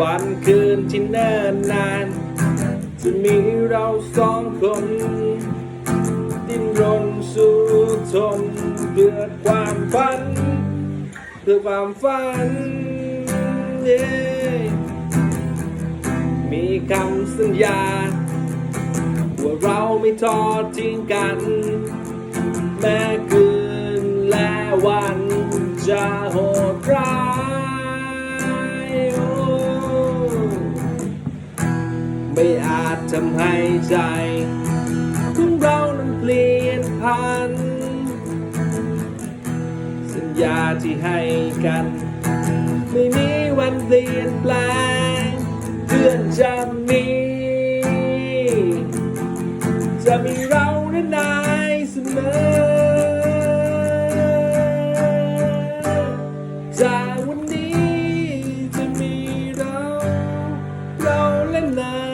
วันคืนที่เนิ่นนาน จะมีเราสองคน ดิ้นรนสู้ทนเพื่อความฝัน เพื่อความฝัน yeah มีคำสัญญา ว่าเราไม่ทอดทิ้งกัน แม้คืนและวันจะโหดร้าย ไม่อาจทำให้ใจของเรานั้นเปลี่ยนพัน สัญญาที่ให้กัน ไม่มีวันเปลี่ยนแปลงเพื่อนจะมี จะมีเราและนายเสมอจากวันนี้จะมีเรา เราและนาย